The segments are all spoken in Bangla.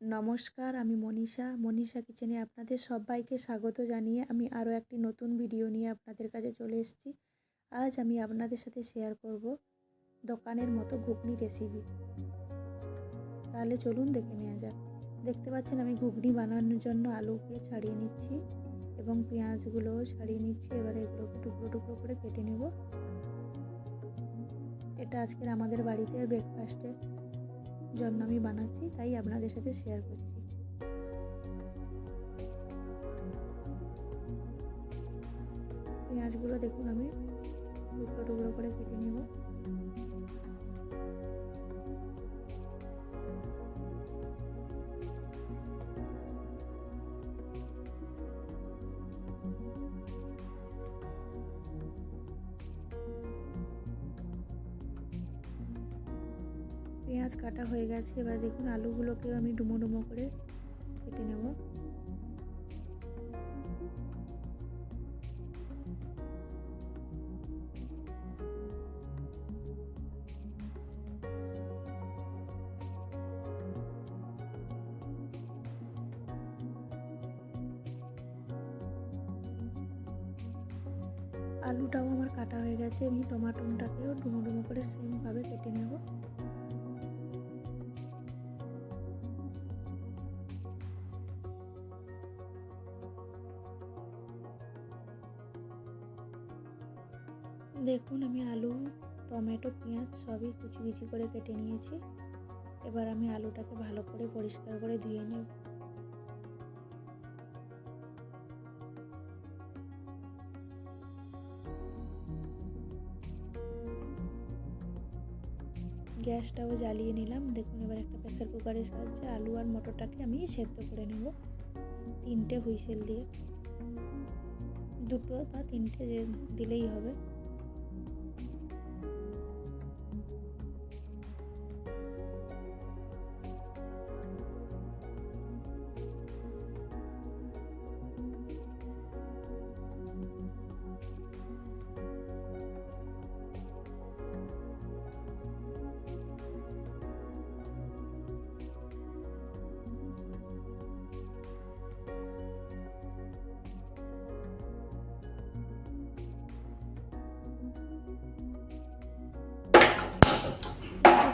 নমস্কার, আমি মনীষা। মনীষা কিচেনে আপনাদের সবাইকে স্বাগত জানিয়ে আমি আরও একটি নতুন ভিডিও নিয়ে আপনাদের কাছে চলে এসেছি। আজ আমি আপনাদের সাথে শেয়ার করব দোকানের মতো ঘুগনি রেসিপি তাহলে চলুন দেখে নেওয়া যাক। দেখতে পাচ্ছেন আমি ঘুগনি বানানোর জন্য আলুকে ছাড়িয়ে নিচ্ছি এবং পেঁয়াজগুলোও ছাড়িয়ে নিচ্ছি। এবার এগুলোকে টুকরো টুকরো করে কেটে নেব। এটা আজকের আমাদের বাড়িতে ব্রেকফাস্টে জন্য আমি বানাচ্ছি, তাই আপনাদের সাথে শেয়ার করছি। পেঁয়াজগুলো দেখুন আমি টুকরো টুকরো করে কেটে নেব। পেঁয়াজ কাটা হয়ে গেছে, এবার দেখুন আলুগুলোকেও আমি ডুমো ডুমো করে কেটে নেব। আলুটাও আমার কাটা হয়ে গেছে, আমি টমাটোটাকেও ডুমো ডুমো করে সেমভাবে কেটে নেব। দেখুন, আমি আলু, টমেটো, পেঁয়াজ সবই কুচি কুচি করে কেটে নিয়েছি। এবার আমি আলুটাকে ভালো করে পরিষ্কার করে ধুয়ে নেব। গ্যাসটাও জ্বালিয়ে নিলাম। দেখুন, এবার একটা প্রেসার কুকারের সাহায্যে আলু আর মটরটাকে আমি সেদ্ধ করে নেব। তিনটে হুইসেল দিয়ে। দুটো বা তিনটে দিলেই হবে।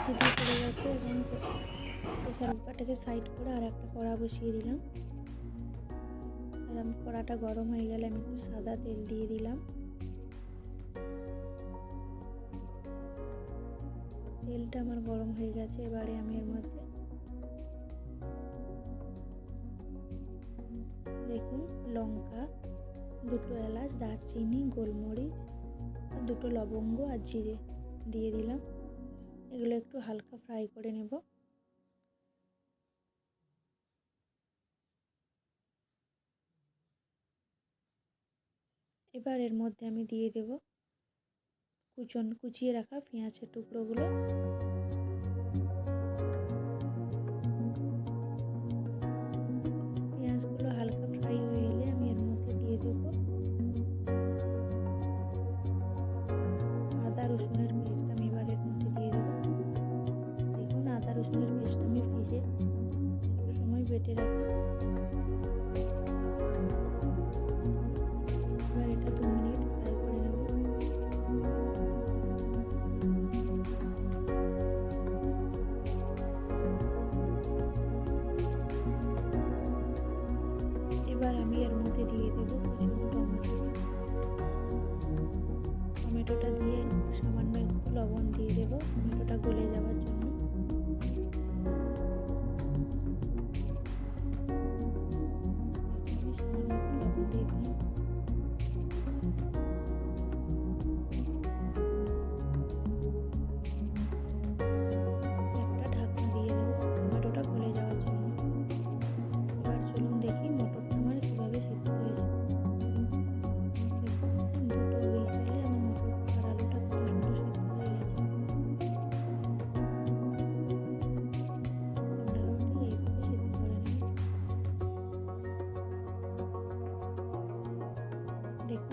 সিদ্ধ করে গেছে এবং প্রেসার কুকারটাকে সাইড করে আর একটা কড়া বসিয়ে দিলাম। আর কড়াটা গরম হয়ে গেলে আমি একটু সাদা তেল দিয়ে দিলাম। তেলটা আমার গরম হয়ে গেছে, এবারে আমি এর মধ্যে দেখুন লঙ্কা, দুটো এলাচ, দারচিনি, গোলমরিচ, দুটো লবঙ্গ আর জিরে দিয়ে দিলাম। এগুলো একটু হালকা ফ্রাই করে নেব। এবার এর মধ্যে আমি দিয়ে দেব কুচন, কুচিয়ে রাখা পেঁয়াজের টুকরোগুলো। মধ্যে দিয়ে দেবো কুচনো টমেটো টমেটোটা দিয়ে সামান্য একটু লবণ দিয়ে দেব, টমেটোটা গলে যাওয়ার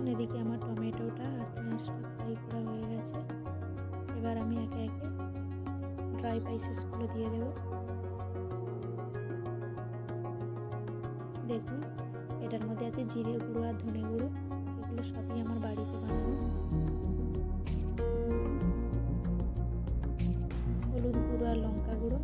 দেখুন এদিকে আমার টমেটোটা আর পেঁয়াজটা ফ্রাই করা হয়ে গেছে। এবার আমি একে একে ড্রাই স্পাইসেসগুলো দিয়ে দেবো। দেখুন, এটার মধ্যে আছে জিরে গুঁড়ো আর ধনে গুঁড়ো, এগুলো সবই আমার বাড়িতে বানানো। হলুদ গুঁড়ো আর লঙ্কা গুঁড়ো।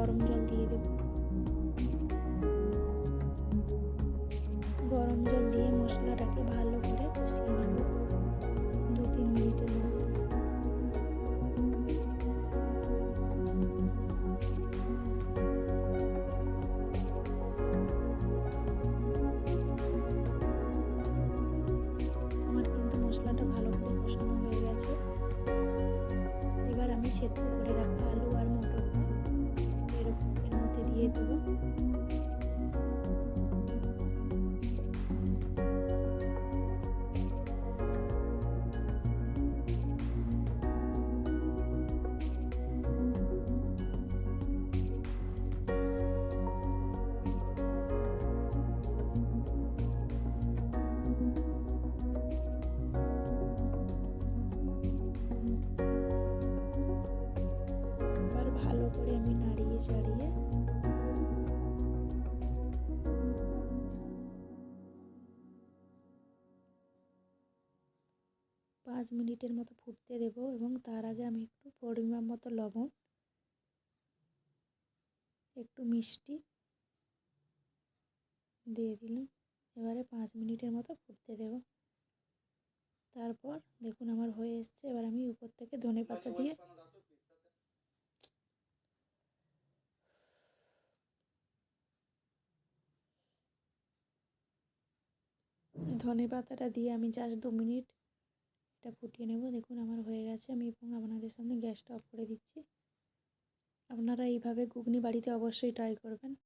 গরম জল দিয়ে দেব। গরম জল দিয়ে মশলাটাকে ভালো করে কষিয়ে নেব। দু তিন মিনিটের মতো। আমার কিন্তু মশলাটা ভালো করে কষানো হয়ে গেছে। এবার আমি সেদ্ধ করে রাখা আলু দিয়ে দেবো এবার ভালো করে আমি নাড়িয়ে চাড়িয়ে পাঁচ মিনিটের মতো ফুটতে দেব এবং তার আগে আমি একটু পরিমাণ মতো লবণ একটু মিষ্টি দিয়ে দিলাম। এবারে পাঁচ মিনিটের মতো ফুটতে দেব। তারপর দেখুন আমার হয়ে এসছে। এবার আমি উপর থেকে ধনে পাতা দিয়ে ধনে পাতাটা দিয়ে আমি জাস্ট দু মিনিট এটা ফুটিয়ে নেব। দেখুন, আমার হয়ে গেছে। আমি এবং আপনাদের সামনে গ্যাসটা অফ করে দিচ্ছি। আপনারা এইভাবে ঘুগনি বাড়িতে অবশ্যই ট্রাই করবেন।